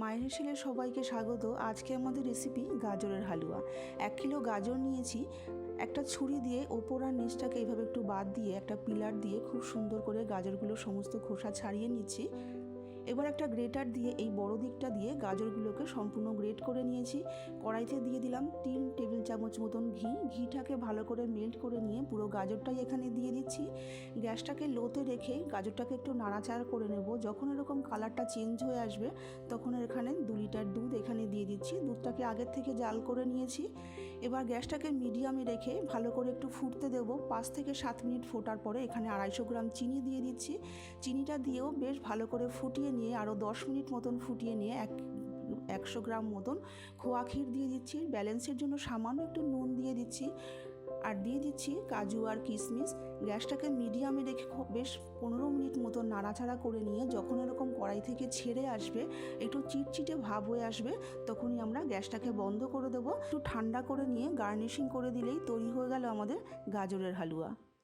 মায়ের হেসেলে সবাইকে স্বাগত। আজকে আমাদের রেসিপি গাজরের হালুয়া। এক কিলো গাজর নিয়েছি, একটা ছুরি দিয়ে ওপর আর নিচটাকে এইভাবে একটু বাদ দিয়ে, একটা পিলার দিয়ে খুব সুন্দর করে গাজরগুলো সমস্ত খোসা ছাড়িয়ে নিচ্ছি। এবার একটা গ্রেটার দিয়ে, এই বড় দিকটা দিয়ে গাজরগুলোকে সম্পূর্ণ গ্রেট করে নিয়েছি। কড়াইতে দিয়ে দিলাম তিন চামচ মতন ঘি, ঘিটাকে ভালো করে মেল্ট করে নিয়ে পুরো গাজরটাই এখানে দিয়ে দিচ্ছি। গ্যাসটাকে লোতে রেখে গাজরটাকে একটু নাড়াচাড়া করে নেব। যখন এরকম কালারটা চেঞ্জ হয়ে আসবে, তখন এখানে দু লিটার দুধ এখানে দিয়ে দিচ্ছি। দুধটাকে আগের থেকে জাল করে নিয়েছি। এবার গ্যাসটাকে মিডিয়ামে রেখে ভালো করে একটু ফুটতে দেব। পাঁচ থেকে সাত মিনিট ফোটার পরে এখানে আড়াইশো গ্রাম চিনি দিয়ে দিচ্ছি। চিনিটা দিয়েও বেশ ভালো করে ফুটিয়ে নিয়ে আরও দশ মিনিট মতন ফুটিয়ে নিয়ে এক একশো গ্রাম মতন খোয়া ক্ষীর দিয়ে দিচ্ছি। ব্যালেন্সের জন্য সামান্য একটু নুন দিয়ে দিচ্ছি। আর দিয়ে দিচ্ছি কাজু আর কিশমিশ। গ্যাসটাকে মিডিয়ামে রেখে বেশ পনেরো মিনিট মতো নাড়াচাড়া করে নিয়ে যখন এরকম কড়াই থেকে ছেড়ে আসবে, একটু চিটচিটে ভাব হয়ে আসবে, তখনই আমরা গ্যাসটাকে বন্ধ করে দেবো। একটু ঠান্ডা করে নিয়ে গার্নিশিং করে দিলেই তৈরি হয়ে গেল আমাদের গাজরের হালুয়া।